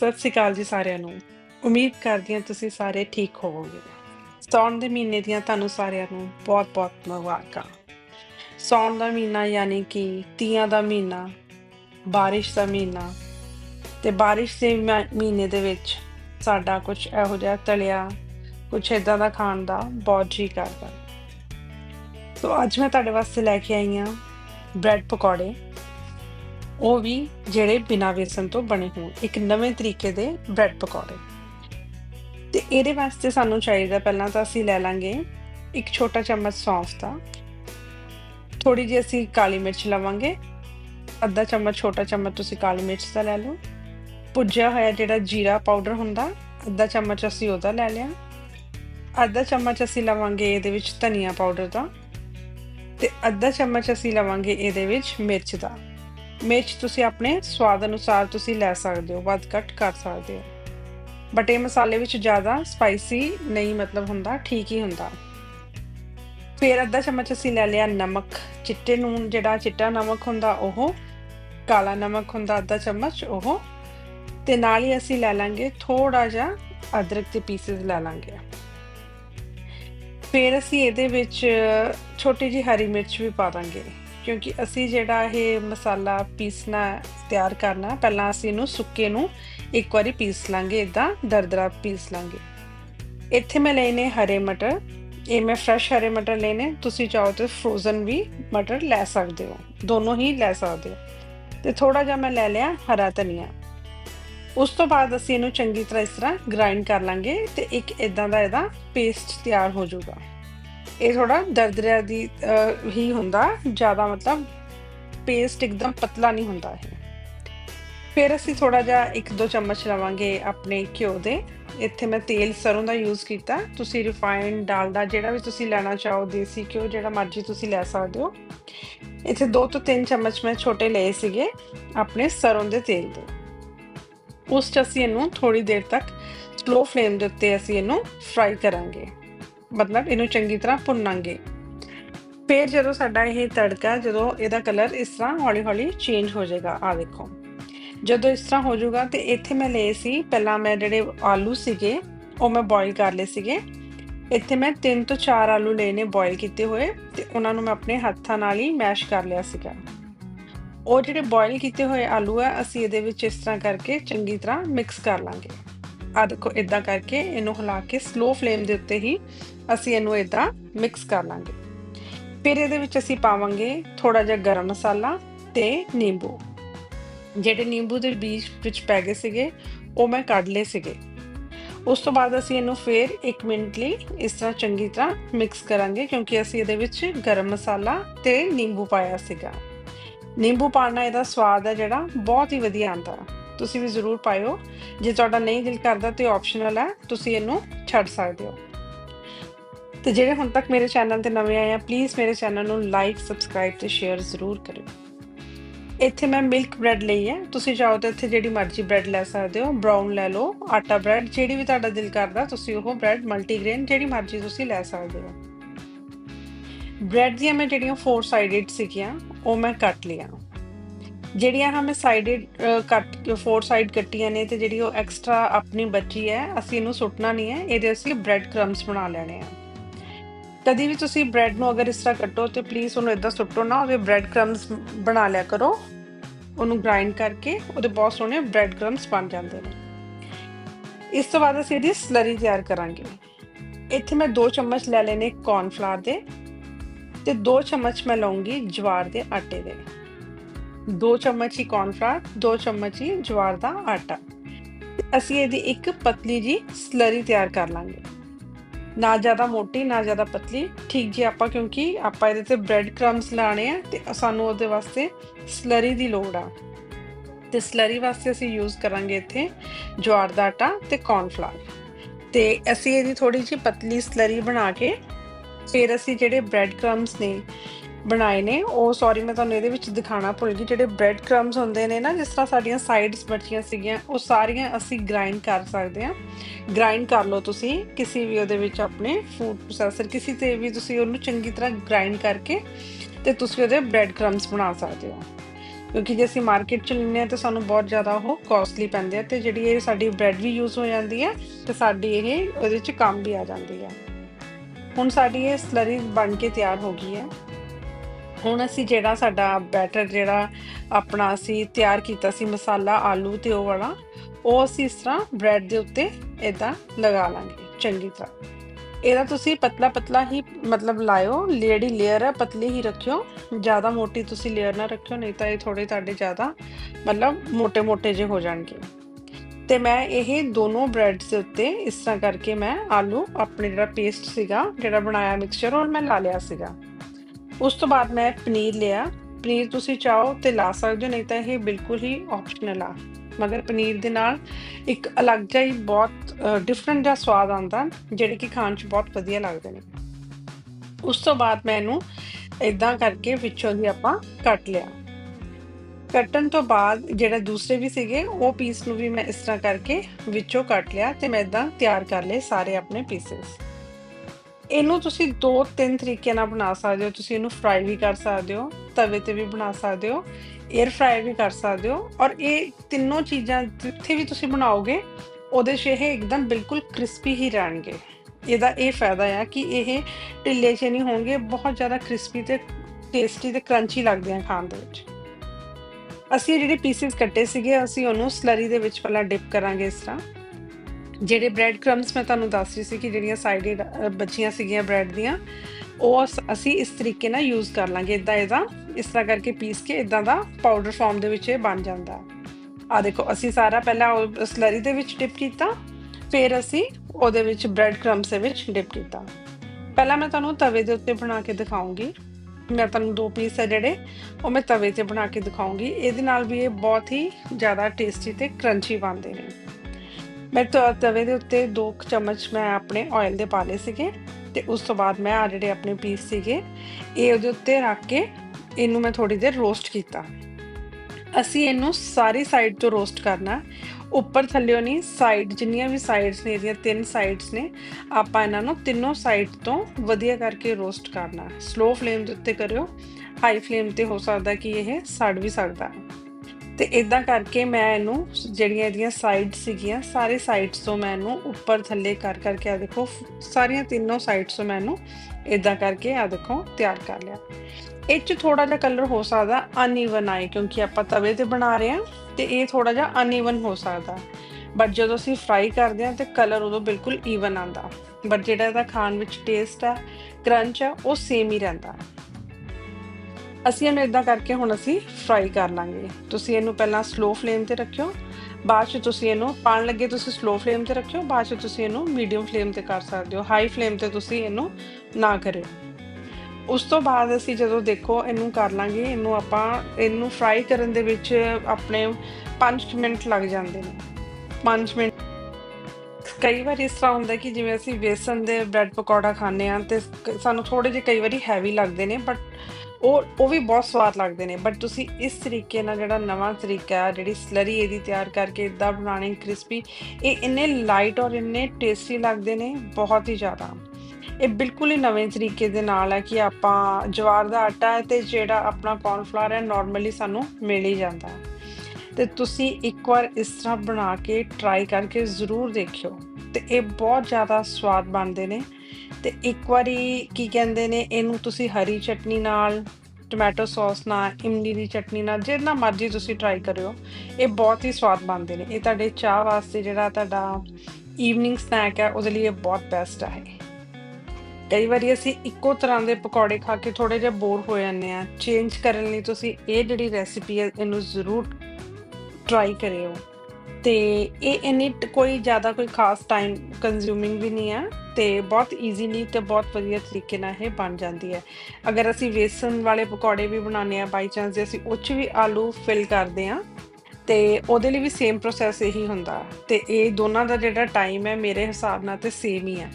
ਸਤਿ ਸ੍ਰੀ ਅਕਾਲ ਜੀ ਸਾਰਿਆਂ ਨੂੰ। ਉਮੀਦ ਕਰਦੀ ਹਾਂ ਤੁਸੀਂ ਸਾਰੇ ਠੀਕ ਹੋਵੋਗੇ। ਸੌਣ ਦੇ ਮਹੀਨੇ ਦੀਆਂ ਤੁਹਾਨੂੰ ਸਾਰਿਆਂ ਨੂੰ ਬਹੁਤ-ਬਹੁਤ ਮੁਬਾਰਕਾਂ। ਸੌਣ ਦਾ ਮਹੀਨਾ ਯਾਨੀ ਕਿ ਤੀਆਂ ਦਾ ਮਹੀਨਾ, ਬਾਰਿਸ਼ ਦਾ ਮਹੀਨਾ ਤੇ ਬਾਰਿਸ਼ ਦੇ ਮ- ਮਹੀਨੇ ਦੇ ਵਿੱਚ ਸਾਡਾ ਕੁਝ ਇਹੋ ਜਿਹਾ ਤਲਿਆ ਕੁਝ ਇਦਾਂ ਦਾ ਖਾਣ ਦਾ ਬਹੁਤ ਜੀ ਕਰਦਾ। ਸੋ ਅੱਜ ਮੈਂ ਤੁਹਾਡੇ ਵਾਸਤੇ ਲੈ ਕੇ ਆਈ ਹਾਂ ਬ੍ਰੈਡ ਪਕੌੜੇ। ਉਹ ਵੀ ਜਿਹੜੇ ਬਿਨਾਂ ਵੇਸਣ ਤੋਂ ਬਣੇ ਹੋਣ, ਇੱਕ ਨਵੇਂ ਤਰੀਕੇ ਦੇ ਬ੍ਰੈਡ ਪਕੌੜੇ। ਤੇ ਇਹਦੇ ਵਾਸਤੇ ਸਾਨੂੰ ਚਾਹੀਦਾ ਪਹਿਲਾਂ ਤਾਂ ਅਸੀਂ ਲੈ ਲਾਂਗੇ ਇੱਕ ਛੋਟਾ ਚਮਚ ਸੌਂਫ ਦਾ। ਥੋੜੀ ਜਿਹੀ ਅਸੀਂ ਕਾਲੀ ਮਿਰਚ ਲਵਾਂਗੇ। ਅੱਧਾ ਚਮਚ, ਛੋਟਾ ਚਮਚ ਤੁਸੀਂ ਕਾਲੀ ਮਿਰਚ ਦਾ ਲੈ ਲਓ। ਭੁੱਜਿਆ ਹੋਇਆ ਜਿਹੜਾ ਜੀਰਾ ਪਾਊਡਰ ਹੁੰਦਾ, ਅੱਧਾ ਚਮਚ ਅਸੀਂ ਉਹਦਾ ਲੈ ਲਿਆ। ਅੱਧਾ ਚਮਚ ਅਸੀਂ ਲਵਾਂਗੇ ਇਹਦੇ ਵਿੱਚ ਧਨੀਆ ਪਾਊਡਰ ਦਾ। ਤੇ ਅੱਧਾ ਚਮਚ ਅਸੀਂ ਲਵਾਂਗੇ ਇਹਦੇ ਵਿੱਚ ਮਿਰਚ ਦਾ। ਮਿਰਚ ਤੁਸੀਂ ਆਪਣੇ ਸਵਾਦ ਅਨੁਸਾਰ ਤੁਸੀਂ ਲੈ ਸਕਦੇ ਹੋ, ਵੱਧ ਘੱਟ ਕਰ ਸਕਦੇ ਹੋ। ਬਟ ਇਹ ਮਸਾਲੇ ਵਿੱਚ ਜ਼ਿਆਦਾ ਸਪਾਈਸੀ ਨਹੀਂ ਮਤਲਬ ਹੁੰਦਾ, ਠੀਕ ਹੀ ਹੁੰਦਾ। ਫਿਰ ਅੱਧਾ ਚਮਚ ਅਸੀਂ ਲੈ ਲਿਆ ਨਮਕ, ਚਿੱਟੇ ਨੂਨ ਜਿਹੜਾ ਚਿੱਟਾ ਨਮਕ ਹੁੰਦਾ ਉਹ, ਕਾਲਾ ਨਮਕ ਹੁੰਦਾ ਅੱਧਾ ਚਮਚ ਉਹ। ਤੇ ਨਾਲ ਹੀ ਅਸੀਂ ਲੈ ਲਾਂਗੇ ਥੋੜਾ ਜਿਹਾ ਅਦਰਕ ਦੇ ਪੀਸਸ ਲੈ ਲਾਂਗੇ। ਫਿਰ ਅਸੀਂ ਇਹਦੇ ਵਿੱਚ ਛੋਟੀ ਜਿਹੀ ਹਰੀ ਮਿਰਚ ਵੀ ਪਾ ਦਾਂਗੇ। ਕਿਉਂਕਿ ਅਸੀਂ ਜਿਹੜਾ ਇਹ ਮਸਾਲਾ ਪੀਸਣਾ ਤਿਆਰ ਕਰਨਾ, ਪਹਿਲਾਂ ਅਸੀਂ ਇਹਨੂੰ ਸੁੱਕੇ ਨੂੰ ਇੱਕ ਵਾਰੀ ਪੀਸ ਲਾਂਗੇ ਇਦਾਂ ਦਰਦਰਾ ਪੀਸ ਲਾਂਗੇ। ਇੱਥੇ ਮੈਂ ਲਏ ਨੇ ਹਰੇ ਮਟਰ। ਇਹ ਮੈਂ ਫਰੈਸ਼ ਹਰੇ ਮਟਰ ਲਏ ਤੁਸੀਂ ਚਾਹੋ ਤਾਂ ਫਰੋਜ਼ਨ ਵੀ ਮਟਰ ਲੈ ਸਕਦੇ ਹੋ। ਦੋਨੋਂ ਹੀ ਲੈ ਸਕਦੇ ਹੋ। ਤੇ ਥੋੜਾ ਜਿਹਾ ਮੈਂ ਲੈ ਲਿਆ ਹਰਾ ਧਨੀਆ। ਉਸ ਤੋਂ ਬਾਅਦ ਅਸੀਂ ਇਹਨੂੰ ਚੰਗੀ ਤਰ੍ਹਾਂ ਇਸ ਤਰ੍ਹਾਂ ਗ੍ਰਾਈਂਡ ਕਰ ਲਾਂਗੇ ਤੇ ਇੱਕ ਇਦਾਂ ਦਾ ਇਹਦਾ ਪੇਸਟ ਤਿਆਰ ਹੋ ਜਾਊਗਾ। ਇਹ ਥੋੜਾ ਦਰਦਰਿਆ ਦੀ ਹੀ ਹੁੰਦਾ। ਜ਼ਿਆਦਾ ਮਤਲਬ ਪੇਸਟ ਇੱਕਦਮ ਪਤਲਾ ਨਹੀਂ ਹੁੰਦਾ ਇਹ। ਫਿਰ ਅਸੀਂ ਥੋੜਾ ਜਿਹਾ ਇੱਕ ਦੋ ਚਮਚ ਲਵਾਂਗੇ ਆਪਣੇ ਘਿਓ ਦੇ। ਇੱਥੇ ਮੈਂ ਤੇਲ ਸਰੋਂ ਦਾ ਯੂਜ਼ ਕੀਤਾ। ਤੁਸੀਂ ਰਿਫਾਈਨਡ ਡਾਲਡਾ ਜਿਹੜਾ ਵੀ ਤੁਸੀਂ ਲੈਣਾ ਚਾਹੋ, ਦੇਸੀ ਘਿਓ, ਜਿਹੜਾ ਮਰਜ਼ੀ ਤੁਸੀਂ ਲੈ ਸਕਦੇ ਹੋ। ਇੱਥੇ ਦੋ ਤੋਂ ਤਿੰਨ ਚਮਚ ਮੈਂ ਛੋਟੇ ਲਏ ਸੀਗੇ ਆਪਣੇ ਸਰੋਂ ਦੇ ਤੇਲ ਦੇ। ਉਸ ਚ ਅਸੀਂ ਇਹਨੂੰ ਥੋੜੀ ਦੇਰ ਤੱਕ ਸਲੋ ਫਲੇਮ ਦੇ ਉੱਤੇ ਅਸੀਂ ਇਹਨੂੰ ਫਰਾਈ ਕਰਾਂਗੇ। ਮਤਲਬ ਇਹਨੂੰ ਚੰਗੀ ਤਰ੍ਹਾਂ ਭੁੰਨਾਂਗੇ। ਫਿਰ ਜਦੋਂ ਸਾਡਾ ਇਹ ਤੜਕਾ, ਜਦੋਂ ਇਹਦਾ ਕਲਰ ਇਸ ਤਰ੍ਹਾਂ ਹੌਲੀ-ਹੌਲੀ ਚੇਂਜ ਹੋ ਜਾਏਗਾ ਆ ਦੇਖੋ ਜਦੋਂ ਇਸ ਤਰ੍ਹਾਂ ਹੋ ਜਾਊਗਾ ਤੇ ਇੱਥੇ ਮੈਂ ਲਏ ਸੀ, ਪਹਿਲਾਂ ਮੈਂ ਜਿਹੜੇ ਆਲੂ ਸੀਗੇ, ਉਹ ਮੈਂ ਬੋਇਲ ਕਰ ਲਏ ਸੀਗੇ। ਇੱਥੇ ਮੈਂ 3 ਤੋਂ 4 ਆਲੂ ਲਏ ਨੇ ਬੋਇਲ ਕੀਤੇ ਹੋਏ ਤੇ ਉਹਨਾਂ ਨੂੰ ਮੈਂ ਆਪਣੇ ਹੱਥਾਂ ਨਾਲ ਹੀ ਮੈਸ਼ ਕਰ ਲਿਆ ਸੀਗਾ। ਉਹ ਜਿਹੜੇ ਬੋਇਲ ਕੀਤੇ ਹੋਏ ਆਲੂ ਆ, ਅਸੀਂ ਇਹਦੇ ਵਿੱਚ ਇਸ ਤਰ੍ਹਾਂ ਕਰਕੇ ਚੰਗੀ ਤਰ੍ਹਾਂ ਮਿਕਸ ਕਰ ਲਾਂਗੇ। ਆ ਦੇਖੋ ਇਦਾਂ ਕਰਕੇ ਇਹਨੂੰ ਹਿਲਾ ਕੇ ਸਲੋ ਫਲੇਮ ਦੇ ਉੱਤੇ ਹੀ ਅਸੀਂ ਇਹਨੂੰ ਇਦਾਂ ਮਿਕਸ ਕਰ ਲਾਂਗੇ। ਫਿਰ ਇਹਦੇ ਵਿੱਚ ਅਸੀਂ ਪਾਵਾਂਗੇ ਥੋੜਾ ਜਿਹਾ ਗਰਮ ਮਸਾਲਾ ਤੇ ਨਿੰਬੂ। ਜਿਹੜੇ ਨਿੰਬੂ ਦੇ ਬੀਜ ਵਿੱਚ ਪੈ ਗਏ ਸੀਗੇ, ਉਹ ਮੈਂ ਕੱਢ ਲਏ ਸੀਗੇ। ਉਸ ਤੋਂ ਬਾਅਦ ਅਸੀਂ ਇਹਨੂੰ ਫਿਰ 1 ਮਿੰਟ ਲਈ ਇਸ ਤਰ੍ਹਾਂ ਚੰਗੀ ਤਰ੍ਹਾਂ ਮਿਕਸ ਕਰਾਂਗੇ ਕਿਉਂਕਿ ਅਸੀਂ ਇਹਦੇ ਵਿੱਚ ਗਰਮ ਮਸਾਲਾ ਤੇ ਨਿੰਬੂ ਪਾਇਆ ਸੀਗਾ। ਨਿੰਬੂ ਪਾਉਣ ਇਹਦਾ ਸਵਾਦ ਹੈ ਜਿਹੜਾ ਬਹੁਤ ਹੀ ਵਧੀਆ ਆਉਂਦਾ। ਤੁਸੀਂ ਵੀ ਜ਼ਰੂਰ ਪਾਇਓ। ਜੇ ਤੁਹਾਡਾ ਨਹੀਂ ਦਿਲ ਕਰਦਾ ਤੇ ਆਪਸ਼ਨਲ ਹੈ, ਤੁਸੀਂ ਇਹਨੂੰ ਛੱਡ ਸਕਦੇ ਹੋ। ਤੇ ਜਿਹੜੇ ਹੁਣ ਤੱਕ ਮੇਰੇ ਚੈਨਲ ਤੇ ਨਵੇਂ ਆਏ ਆ ਪਲੀਜ਼ ਮੇਰੇ ਚੈਨਲ ਨੂੰ ਲਾਈਕ ਸਬਸਕ੍ਰਾਈਬ ਤੇ ਸ਼ੇਅਰ ਜ਼ਰੂਰ ਕਰਿਓ। ਇੱਥੇ ਮੈਂ ਮਿਲਕ ਬ੍ਰੈਡ ਲਈ ਹੈ। ਤੁਸੀਂ ਚਾਹੋ ਤਾਂ ਇੱਥੇ ਜਿਹੜੀ ਮਰਜ਼ੀ ਬ੍ਰੈਡ ਲੈ ਸਕਦੇ ਹੋ। ਬ੍ਰਾਊਨ ਲੈ ਲਓ, ਆਟਾ ਬ੍ਰੈਡ ਜਿਹੜੀ ਵੀ ਤੁਹਾਡਾ ਦਿਲ ਕਰਦਾ, ਤੁਸੀਂ ਉਹ ਬ੍ਰੈਡ ਮਲਟੀਗ੍ਰੇਨ ਜਿਹੜੀ ਮਰਜ਼ੀ ਤੁਸੀਂ ਲੈ ਸਕਦੇ ਹੋ। ਬ੍ਰੈਡ ਦੀਆਂ ਮੈਂ ਜਿਹੜੀਆਂ ਫੋਰ ਸਾਈਡਡ ਸੀਗੀਆਂ, ਉਹ ਮੈਂ ਕੱਟ ਲਿਆ ਜਿਹੜੀਆਂ ਹਾਂ ਮੈਂ ਸਾਈਡਡ ਕੱਟ ਫੋਰ ਸਾਈਡ ਕੱਟੀਆਂ ਨੇ ਤੇ ਜਿਹੜੀ ਉਹ ਐਕਸਟਰਾ ਆਪਣੀ ਬਚੀ ਹੈ, ਅਸੀਂ ਇਹਨੂੰ ਸੁੱਟਣਾ ਨਹੀਂ ਹੈ। ਇਹਦੇ ਅਸੀਂ ਬ੍ਰੈਡ ਕ੍ਰਮਸ ਬਣਾ ਲੈਣੇ ਆ। ਕਦੀ ਵੀ ਤੁਸੀਂ ਬ੍ਰੈਡ ਨੂੰ ਅਗਰ ਇਸ ਤਰ੍ਹਾਂ ਕੱਟੋ ਤੇ ਪਲੀਜ਼ ਉਹਨੂੰ ਇਦਾਂ ਸੁੱਟੋ ਨਾ, ਉਹਦੇ ਬ੍ਰੈਡ ਕ੍ਰਮਸ ਬਣਾ ਲਿਆ ਕਰੋ। ਉਹਨੂੰ ਗ੍ਰਾਈਂਡ ਕਰਕੇ ਉਹਦੇ ਬਹੁਤ ਸੋਹਣੇ ਬ੍ਰੈਡ ਕ੍ਰਮਸ ਬਣ ਜਾਂਦੇ ਨੇ। ਇਸ ਤੋਂ ਬਾਅਦ ਅਸੀਂ ਇਹਦੀ ਸਲਰੀ ਤਿਆਰ ਕਰਾਂਗੇ। ਇੱਥੇ ਮੈਂ 2 ਚਮਚ ਲੈ ਲੈਨੇ ਕੌਰਨਫਲਾਵਰ ਦੇ ਤੇ 2 ਚਮਚ ਮੈਂ ਲਵਾਂਗੀ ਜਵਾਰ ਦੇ ਆਟੇ ਦੇ। 2 ਚਮਚ ਹੀ ਕੌਰਨਫਲਾਵਰ 2 ਚਮਚ ਹੀ ਜਵਾਰ ਦਾ ਆਟਾ। ਅਸੀਂ ਇਹਦੀ ਇੱਕ ਪਤਲੀ ਜੀ ਸਲਰੀ ਤਿਆਰ ਕਰ ਲਾਂਗੇ। ਨਾ ਜ਼ਿਆਦਾ ਮੋਟੀ, ਨਾ ਜ਼ਿਆਦਾ ਪਤਲੀ। ਠੀਕ ਜੀ ਆਪਾਂ, ਕਿਉਂਕਿ ਆਪਾਂ ਇਹਦੇ ਤੇ ਬ੍ਰੈਡ ਕ੍ਰਮਸ ਲਾਣੇ ਆ ਤੇ ਸਾਨੂੰ ਉਹਦੇ ਵਾਸਤੇ ਸਲਰੀ ਦੀ ਲੋੜ ਆ। ਤੇ ਸਲਰੀ ਵਾਸਤੇ ਅਸੀਂ ਯੂਜ਼ ਕਰਾਂਗੇ ਇੱਥੇ ਜਵਾਰ ਦਾ ਆਟਾ ਤੇ ਕੌਰਨਫਲਾਵਰ ਤੇ ਅਸੀਂ ਇਹਦੀ ਥੋੜੀ ਜਿਹੀ ਪਤਲੀ ਸਲਰੀ ਬਣਾ ਕੇ ਫਿਰ ਅਸੀਂ ਜਿਹੜੇ ਬ੍ਰੈਡ ਕ੍ਰਮਸ ਨੇ ਬਣਾਏ ਨੇ, ਉਹ ਸੌਰੀ ਮੈਂ ਤੁਹਾਨੂੰ ਇਹਦੇ ਵਿੱਚ ਦਿਖਾਣਾ ਭੁੱਲ ਗਈ, ਜਿਹੜੇ ਬ੍ਰੈਡ ਕ੍ਰਮਸ ਹੁੰਦੇ ਨੇ ਨਾ, ਜਿਸ ਤਰ੍ਹਾਂ ਸਾਡੀਆਂ ਸਾਈਡਸ ਬਚੀਆਂ ਸੀਗੀਆਂ, ਉਹ ਸਾਰੀਆਂ ਅਸੀਂ ਗ੍ਰਾਈਂਡ ਕਰ ਸਕਦੇ ਹਾਂ। ਗ੍ਰਾਈਂਡ ਕਰ ਲਓ ਤੁਸੀਂ ਕਿਸੇ ਵੀ ਉਹਦੇ ਵਿੱਚ ਆਪਣੇ ਫੂਡ ਪ੍ਰੋਸੈਸਰ ਕਿਸੇ ਤੇ ਵੀ ਤੁਸੀਂ ਉਹਨੂੰ ਚੰਗੀ ਤਰ੍ਹਾਂ ਗ੍ਰਾਈਂਡ ਕਰਕੇ ਤੇ ਤੁਸੀਂ ਉਹਦੇ ਬ੍ਰੈਡ ਕ੍ਰਮਸ ਬਣਾ ਸਕਦੇ ਹੋ। ਕਿਉਂਕਿ ਜੇ ਅਸੀਂ ਮਾਰਕੀਟ 'ਚ ਲੈਂਦੇ ਹਾਂ ਤਾਂ ਸਾਨੂੰ ਬਹੁਤ ਜ਼ਿਆਦਾ ਉਹ ਕਾਸਟਲੀ ਪੈਂਦੇ ਆ ਤੇ ਜਿਹੜੀ ਇਹ ਸਾਡੀ ਬ੍ਰੈਡ ਵੀ ਯੂਜ਼ ਹੋ ਜਾਂਦੀ ਹੈ ਤੇ ਸਾਡੀ ਇਹ ਉਹਦੇ 'ਚ ਕੰਮ ਵੀ ਆ ਜਾਂਦੀ ਹੈ। ਹੁਣ ਸਾਡੀ ਇਹ ਸਲਰੀ ਬਣ ਕੇ ਤਿਆਰ ਹੋ ਗਈ ਹੈ। ਹੁਣ ਅਸੀਂ ਜਿਹੜਾ ਸਾਡਾ ਬੈਟਰ ਜਿਹੜਾ ਆਪਣਾ ਅਸੀਂ ਤਿਆਰ ਕੀਤਾ ਸੀ ਮਸਾਲਾ, ਆਲੂ ਤੇ ਉਹ ਵਾਲਾ, ਉਹ ਅਸੀਂ ਇਸ ਤਰ੍ਹਾਂ ਬ੍ਰੈਡ ਦੇ ਉੱਤੇ ਇਦਾਂ ਲਗਾ ਲਾਂਗੇ। ਚੰਗੀ ਤਰ੍ਹਾਂ। ਇਹਦਾ ਤੁਸੀਂ ਪਤਲਾ ਪਤਲਾ ਹੀ ਮਤਲਬ ਲਾਇਓ, ਜਿਹੜੀ ਲੇਅਰ ਹੈ ਪਤਲੀ ਹੀ ਰੱਖਿਓ। ਜ਼ਿਆਦਾ ਮੋਟੀ ਤੁਸੀਂ ਲੇਅਰ ਨਾ ਰੱਖਿਓ, ਨਹੀਂ ਤਾਂ ਇਹ ਥੋੜੇ ਤੁਹਾਡੇ ਜ਼ਿਆਦਾ ਮਤਲਬ ਮੋٹے ਮੋٹے ਜੇ ਹੋ ਜਾਣਗੇ। ਤੇ ਮੈਂ ਇਹ ਦੋਨੋਂ ਬ੍ਰੈਡਸ ਦੇ ਉੱਤੇ ਇਸ ਤਰ੍ਹਾਂ ਕਰਕੇ ਮੈਂ ਆਲੂ, ਆਪਣੇ ਜਿਹੜਾ ਪੇਸਟ ਸੀਗਾ, ਜਿਹੜਾ ਬਣਾਇਆ ਮਿਕਸਚਰ ਉਹ ਮੈਂ ਲਾ ਲਿਆ ਸੀਗਾ। ਉਸ ਤੋਂ ਬਾਅਦ ਮੈਂ ਪਨੀਰ ਲਿਆ। ਪਨੀਰ ਤੁਸੀਂ ਚਾਹੋ ਤੇ ਲਾ ਸਕਦੇ ਹੋ, ਨਹੀਂ ਤਾਂ ਇਹ ਬਿਲਕੁਲ ਹੀ ਆਪਸ਼ਨਲ ਆ। ਮਗਰ ਪਨੀਰ ਦੇ ਨਾਲ ਇੱਕ ਅਲੱਗ ਜਿਹਾ ਹੀ ਬਹੁਤ ਡਿਫਰੈਂਟ ਜਿਹਾ ਸਵਾਦ ਆਉਂਦਾ, ਜਿਹੜੇ ਕਿ ਖਾਣ 'ਚ ਬਹੁਤ ਵਧੀਆ ਲੱਗਦੇ ਨੇ। ਉਸ ਤੋਂ ਬਾਅਦ ਮੈਂ ਇਹਨੂੰ ਇਦਾਂ ਕਰਕੇ ਵਿੱਚੋਂ ਦੀ ਆਪਾਂ ਕੱਟ ਲਿਆ। ਕੱਟਣ ਤੋਂ ਬਾਅਦ ਜਿਹੜਾ ਦੂਸਰੇ ਵੀ ਸੀਗੇ, ਉਹ ਪੀਸ ਨੂੰ ਵੀ ਮੈਂ ਇਸ ਤਰ੍ਹਾਂ ਕਰਕੇ ਵਿੱਚੋਂ ਕੱਟ ਲਿਆ ਤੇ ਮੈਂ ਇਦਾਂ ਤਿਆਰ ਕਰ ਲਏ ਸਾਰੇ ਆਪਣੇ ਪੀਸਸ ਇਹਨੂੰ ਤੁਸੀਂ ਦੋ ਤਿੰਨ ਤਰੀਕੇ ਨਾਲ ਬਣਾ ਸਕਦੇ ਹੋ। ਤੁਸੀਂ ਇਹਨੂੰ ਫਰਾਈ ਵੀ ਕਰ ਸਕਦੇ ਹੋ, ਤਵੇ ਤੇ ਵੀ ਬਣਾ ਸਕਦੇ ਹੋ 에ਅਰ ਫਰਾਈ ਵੀ ਕਰ ਸਕਦੇ ਹੋ ਔਰ ਇਹ ਤਿੰਨੋਂ ਚੀਜ਼ਾਂ ਜਿੱਥੇ ਵੀ ਤੁਸੀਂ ਬਣਾਓਗੇ, ਉਹਦੇ 'ਚ ਇਹ ਇੱਕਦਮ ਬਿਲਕੁਲ ਕ੍ਰਿਸਪੀ ਹੀ ਰਹਿਣਗੇ। ਇਹਦਾ ਇਹ ਫਾਇਦਾ ਆ ਕਿ ਇਹ ਢਿੱਲੇ 'ਚ ਨਹੀਂ ਹੋਣਗੇ, ਬਹੁਤ ਜ਼ਿਆਦਾ ਕ੍ਰਿਸਪੀ ਤੇ ਟੇਸਟੀ ਤੇ ਕਰੰਚੀ ਲੱਗਦੇ ਆ ਖਾਣ ਦੇ ਵਿੱਚ। ਅਸੀਂ ਜਿਹੜੇ ਪੀਸਿਸ ਕੱਟੇ ਸੀਗੇ, ਅਸੀਂ ਉਹਨੂੰ ਸਲਰੀ ਦੇ ਵਿੱਚ ਪਹਿਲਾਂ ਡਿਪ ਕਰਾਂਗੇ ਇਸ ਤਰ੍ਹਾਂ। ਜਿਹੜੇ ਬ੍ਰੈਡ ਕ੍ਰਮਸ ਮੈਂ ਤੁਹਾਨੂੰ ਦੱਸ ਰਹੀ ਸੀ ਕਿ ਜਿਹੜੀਆਂ ਸਾਈਡ ਬੱਚੀਆਂ ਸੀਗੀਆਂ ਬ੍ਰੈਡ ਦੀਆਂ, ਉਹ ਅਸੀਂ ਇਸ ਤਰੀਕੇ ਨਾਲ ਯੂਜ਼ ਕਰ ਲਾਂਗੇ। ਇਦਾਂ ਇਹਦਾ, ਇਸ ਤਰ੍ਹਾਂ ਕਰਕੇ ਪੀਸ ਕੇ ਇਦਾਂ ਦਾ ਪਾਊਡਰ ਫਾਰਮ ਦੇ ਵਿੱਚ ਇਹ ਬਣ ਜਾਂਦਾ। ਆ ਦੇਖੋ, ਅਸੀਂ ਸਾਰਾ ਪਹਿਲਾਂ ਸਲਰੀ ਦੇ ਵਿੱਚ ਡਿਪ ਕੀਤਾ, ਫਿਰ ਅਸੀਂ ਉਹਦੇ ਵਿੱਚ ਬ੍ਰੈਡ ਕ੍ਰਮਸ ਦੇ ਵਿੱਚ ਡਿਪ ਕੀਤਾ। ਪਹਿਲਾਂ ਮੈਂ ਤੁਹਾਨੂੰ ਤਵੇ ਦੇ ਉੱਤੇ ਬਣਾ ਕੇ ਦਿਖਾਉਂਗੀ। ਮੈਂ ਤੁਹਾਨੂੰ ਦੋ ਪੀਸ ਹੈ ਜਿਹੜੇ, ਉਹ ਮੈਂ ਤਵੇ ਤੇ ਬਣਾ ਕੇ ਦਿਖਾਉਂਗੀ। ਇਹਦੇ ਨਾਲ ਵੀ ਇਹ ਬਹੁਤ ਹੀ ਜ਼ਿਆਦਾ ਟੇਸਟੀ ਤੇ ਕਰੰਚੀ ਬਣਦੇ ਨੇ। ਮੈਂ ਤਵੇ ਦੇ ਉੱਤੇ 2 ਚਮਚ ਮੈਂ ਆਪਣੇ ਆਇਲ ਦੇ ਪਾ ਲਏ ਸੀਗੇ ਤੇ ਉਸ ਤੋਂ ਬਾਅਦ ਮੈਂ ਆ ਜਿਹੜੇ ਆਪਣੇ ਪੀਸ ਸੀਗੇ, ਇਹ ਉਹਦੇ ਉੱਤੇ ਰੱਖ ਕੇ ਇਹਨੂੰ ਮੈਂ ਥੋੜੀ ਦੇਰ ਰੋਸਟ ਕੀਤਾ। ਅਸੀਂ ਇਹਨੂੰ ਸਾਰੀ ਸਾਈਡ ਤੋਂ ਰੋਸਟ ਕਰਨਾ। ਉੱਪਰ ਥੱਲੇੋਂ ਨਹੀਂ ਸਾਈਡ ਜਿੰਨੀਆਂ ਵੀ ਸਾਈਡਸ ਨੇ, ਇਹਦੀਆਂ ਤਿੰਨ ਸਾਈਡਸ ਨੇ, ਆਪਾਂ ਇਹਨਾਂ ਨੂੰ ਤਿੰਨੋਂ ਸਾਈਡ ਤੋਂ ਵਧੀਆ ਕਰਕੇ ਰੋਸਟ ਕਰਨਾ ਸਲੋ ਫਲੇਮ ਦੇ ਉੱਤੇ ਕਰਿਓ ਹਾਈ ਫਲੇਮ ਤੇ ਹੋ ਸਕਦਾ ਕਿ ਇਹ ਸੜ ਵੀ ਸਕਦਾ ਤੇ ਇਦਾਂ ਕਰਕੇ ਮੈਂ ਇਹਨੂੰ ਜਿਹੜੀਆਂ ਇਹਦੀਆਂ ਸਾਈਡਸ ਸੀਗੀਆਂ, ਸਾਰੇ ਸਾਈਡਸ ਤੋਂ ਮੈਂ ਇਹਨੂੰ ਉੱਪਰ ਥੱਲੇ ਕਰ ਕਰਕੇ ਆ ਦੇਖੋ ਸਾਰੀਆਂ ਤਿੰਨੋਂ ਸਾਈਡਸ ਤੋਂ ਮੈਂ ਇਹਨੂੰ ਇਦਾਂ ਕਰਕੇ ਆ ਦੇਖੋ, ਤਿਆਰ ਕਰ ਲਿਆ। ਇਹ ਚ ਥੋੜਾ ਜਿਹਾ ਕਲਰ ਹੋ ਸਕਦਾ ਅਨਈਵਨ ਆਏ, ਕਿਉਂਕਿ ਆਪਾਂ ਤਵੇ ਤੇ ਬਣਾ ਰਹੇ ਹਾਂ ਤੇ ਇਹ ਥੋੜਾ ਜਿਹਾ ਅਨਈਵਨ ਹੋ ਸਕਦਾ। ਬਟ ਜਦੋਂ ਅਸੀਂ ਫਰਾਈ ਕਰਦੇ ਹਾਂ ਤੇ ਕਲਰ ਉਦੋਂ ਬਿਲਕੁਲ ਈਵਨ ਆਂਦਾ ਬਟ ਜਿਹੜਾ ਇਹਦਾ ਖਾਣ ਵਿੱਚ ਟੇਸਟ ਆ ਕਰੰਚ ਆ, ਉਹ ਸੇਮ ਹੀ ਰਹਿੰਦਾ। ਅਸੀਂ ਇਹਨੂੰ ਇਦਾਂ ਕਰਕੇ ਹੁਣ ਅਸੀਂ ਫਰਾਈ ਕਰ ਲਾਂਗੇ। ਤੁਸੀਂ ਇਹਨੂੰ ਪਹਿਲਾਂ ਸਲੋ ਫਲੇਮ ਤੇ ਰੱਖਿਓ। ਬਾਅਦ ਚ ਤੁਸੀਂ ਇਹਨੂੰ ਪਾਣ ਲੱਗੇ ਤੁਸੀਂ ਸਲੋ ਫਲੇਮ ਤੇ ਰੱਖਿਓ। ਬਾਅਦ ਚ ਤੁਸੀਂ ਇਹਨੂੰ ਮੀਡੀਅਮ ਫਲੇਮ ਤੇ ਕਰ ਸਕਦੇ ਹੋ। ਹਾਈ ਫਲੇਮ ਤੇ ਤੁਸੀਂ ਇਹਨੂੰ ਨਾ ਕਰਿਓ। ਉਸ ਤੋਂ ਬਾਅਦ ਅਸੀਂ ਜਦੋਂ ਦੇਖੋ ਇਹਨੂੰ ਕਰ ਲਾਂਗੇ, ਇਹਨੂੰ ਆਪਾਂ, ਇਹਨੂੰ ਫਰਾਈ ਕਰਨ ਦੇ ਵਿੱਚ ਆਪਣੇ 5 ਮਿੰਟ ਲੱਗ ਜਾਂਦੇ ਨੇ। 5 ਮਿੰਟ ਕਈ ਵਾਰ ਇਸ ਤਰ੍ਹਾਂ ਹੁੰਦਾ ਕਿ ਜਿਵੇਂ ਅਸੀਂ ਬੇਸਨ ਦੇ ਬ੍ਰੈਡ ਪਕੌੜਾ ਖਾਂਦੇ ਆ ਤੇ ਸਾਨੂੰ ਥੋੜੇ ਜਿਹੇ ਕਈ ਵਾਰੀ ਹੈਵੀ ਲੱਗਦੇ ਨੇ ਬਟ ਉਹ ਉਹ ਵੀ ਬਹੁਤ ਸਵਾਦ ਲੱਗਦੇ ਨੇ ਬਟ ਤੁਸੀਂ ਇਸ ਤਰੀਕੇ ਨਾਲ ਜਿਹੜਾ ਨਵਾਂ ਤਰੀਕਾ ਹੈ, ਜਿਹੜੀ ਸਲਰੀ ਇਹਦੀ ਤਿਆਰ ਕਰਕੇ ਇਦਾਂ ਬਣਾਣੀ ਕ੍ਰਿਸਪੀ ਇਹ ਇੰਨੇ ਲਾਈਟ ਔਰ ਇੰਨੇ ਟੇਸਟੀ ਲੱਗਦੇ ਨੇ, ਬਹੁਤ ਹੀ ਜ਼ਿਆਦਾ। ਇਹ ਬਿਲਕੁਲ ਹੀ ਨਵੇਂ ਤਰੀਕੇ ਦੇ ਨਾਲ ਹੈ ਕਿ ਆਪਾਂ ਜਵਾਰ ਦਾ ਆਟਾ ਹੈ ਤੇ ਜਿਹੜਾ ਆਪਣਾ ਕੌਰਨਫਲਾਵਰ ਹੈ ਨਾਰਮਲੀ ਸਾਨੂੰ ਮਿਲ ਹੀ ਜਾਂਦਾ ਤੇ ਤੁਸੀਂ ਇੱਕ ਵਾਰ ਇਸ ਤਰ੍ਹਾਂ ਬਣਾ ਕੇ ਟਰਾਈ ਕਰਕੇ ਜ਼ਰੂਰ ਦੇਖਿਓ ਤੇ ਇਹ ਬਹੁਤ ਜ਼ਿਆਦਾ ਸਵਾਦ ਬਣਦੇ ਨੇ। ਤੇ ਇੱਕ ਵਾਰੀ ਕੀ ਕਹਿੰਦੇ ਨੇ, ਇਹਨੂੰ ਤੁਸੀਂ ਹਰੀ ਚਟਨੀ ਨਾਲ ਟੋਮੈਟੋ ਸੌਸ ਨਾਲ, ਇਮਲੀ ਦੀ ਚਟਨੀ ਨਾਲ, ਜਿੰਨਾ ਮਰਜ਼ੀ ਤੁਸੀਂ ਟਰਾਈ ਕਰਿਓ। ਇਹ ਬਹੁਤ ਹੀ ਸਵਾਦ ਬਣਦੇ ਨੇ। ਇਹ ਤੁਹਾਡੇ ਚਾਹ ਵਾਸਤੇ ਜਿਹੜਾ ਤੁਹਾਡਾ ਈਵਨਿੰਗ ਸਨੈਕ ਹੈ, ਉਹਦੇ ਲਈ ਇਹ ਬਹੁਤ ਬੈਸਟ ਹੈ ਕਈ ਵਾਰੀ ਅਸੀਂ ਇੱਕੋ ਤਰ੍ਹਾਂ ਦੇ ਪਕੌੜੇ ਖਾ ਕੇ ਥੋੜੇ ਜਿਹਾ ਬੋਰ ਹੋ ਜਾਂਦੇ ਆ ਚੇਂਜ ਕਰਨ ਲਈ ਤੁਸੀਂ ਇਹ ਜਿਹੜੀ ਰੈਸਿਪੀ ਹੈ, ਇਹਨੂੰ ਜ਼ਰੂਰ ਟਰਾਈ ਕਰਿਓ। ਤੇ ਇਹ ਇਨੀ ਕੋਈ ਜ਼ਿਆਦਾ ਕੋਈ ਖਾਸ ਟਾਈਮ ਕੰਜ਼ਿਊਮਿੰਗ ਵੀ ਨਹੀਂ ਹੈ ਤੇ ਬਹੁਤ ਈਜ਼ੀਲੀ ਤੇ ਬਹੁਤ ਵਧੀਆ ਤਰੀਕੇ ਨਾਲ ਇਹ ਬਣ ਜਾਂਦੀ ਹੈ। ਅਗਰ ਅਸੀਂ ਵੇਸਣ ਵਾਲੇ ਪਕੌੜੇ ਵੀ ਬਣਾਉਂਦੇ ਆ ਬਾਈ ਚਾਂਸ ਜੇ ਅਸੀਂ ਉਹ 'ਚ ਵੀ ਆਲੂ ਫਿਲ ਕਰਦੇ ਆ ਤੇ ਉਹਦੇ ਲਈ ਵੀ ਸੇਮ ਪ੍ਰੋਸੈਸ ਇਹੀ ਹੁੰਦਾ। ਤੇ ਇਹ ਦੋਨਾਂ ਦਾ ਜਿਹੜਾ ਟਾਈਮ ਹੈ ਮੇਰੇ ਹਿਸਾਬ ਨਾਲ ਤੇ ਸੇਮ ਹੀ ਹੈ।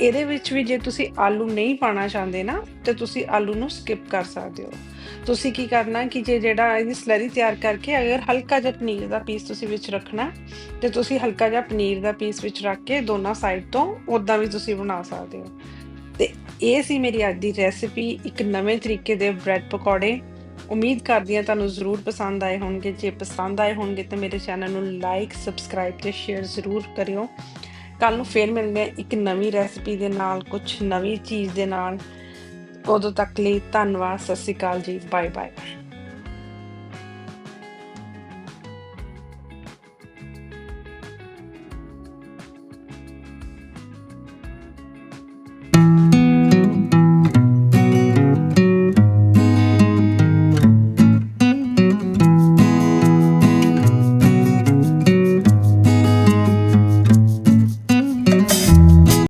ਇਹਦੇ ਵਿੱਚ ਵੀ ਜੇ ਤੁਸੀਂ ਆਲੂ ਨਹੀਂ ਪਾਣਾ ਚਾਹੁੰਦੇ ਨਾ, ਤੇ ਤੁਸੀਂ ਆਲੂ ਨੂੰ ਸਕਿਪ ਕਰ ਸਕਦੇ ਹੋ। ਤੁਸੀਂ ਕੀ ਕਰਨਾ ਕਿ ਜੇ ਜਿਹੜਾ ਇਹਦੀ ਸਲਰੀ ਤਿਆਰ ਕਰਕੇ ਅਗਰ ਹਲਕਾ ਜਿਹਾ ਪਨੀਰ ਦਾ ਪੀਸ ਤੁਸੀਂ ਵਿੱਚ ਰੱਖਣਾ, ਤੇ ਤੁਸੀਂ ਹਲਕਾ ਜਿਹਾ ਪਨੀਰ ਦਾ ਪੀਸ ਵਿੱਚ ਰੱਖ ਕੇ ਦੋਨਾਂ ਸਾਈਡ ਤੋਂ ਉਦਾਂ ਵੀ ਤੁਸੀਂ ਬਣਾ ਸਕਦੇ ਹੋ। ਤੇ ਇਹ ਸੀ ਮੇਰੀ ਅੱਜ ਦੀ ਰੈਸਪੀ ਇੱਕ ਨਵੇਂ ਤਰੀਕੇ ਦੇ ਬ੍ਰੈਡ ਪਕੌੜੇ। ਉਮੀਦ ਕਰਦੀ ਹਾਂ ਤੁਹਾਨੂੰ ਜ਼ਰੂਰ ਪਸੰਦ ਆਏ ਹੋਣਗੇ। ਜੇ ਪਸੰਦ ਆਏ ਹੋਣਗੇ ਤਾਂ ਮੇਰੇ ਚੈਨਲ ਨੂੰ ਲਾਈਕ ਸਬਸਕ੍ਰਾਈਬ ਤੇ ਸ਼ੇਅਰ ਜ਼ਰੂਰ ਕਰਿਓ। ਕੱਲ ਨੂੰ ਫੇਰ ਮਿਲਦੇ ਹਾਂ ਇੱਕ ਨਵੀਂ ਰੈਸਪੀ ਦੇ ਨਾਲ ਕੁਝ ਨਵੀਂ ਚੀਜ਼ ਦੇ ਨਾਲ। ਉਦੋਂ ਤੱਕ ਲਈ? ਧੰਨਵਾਦ ਸਤਿ ਸ਼੍ਰੀ ਅਕਾਲ ਜੀ ਬਾਏ ਬਾਏ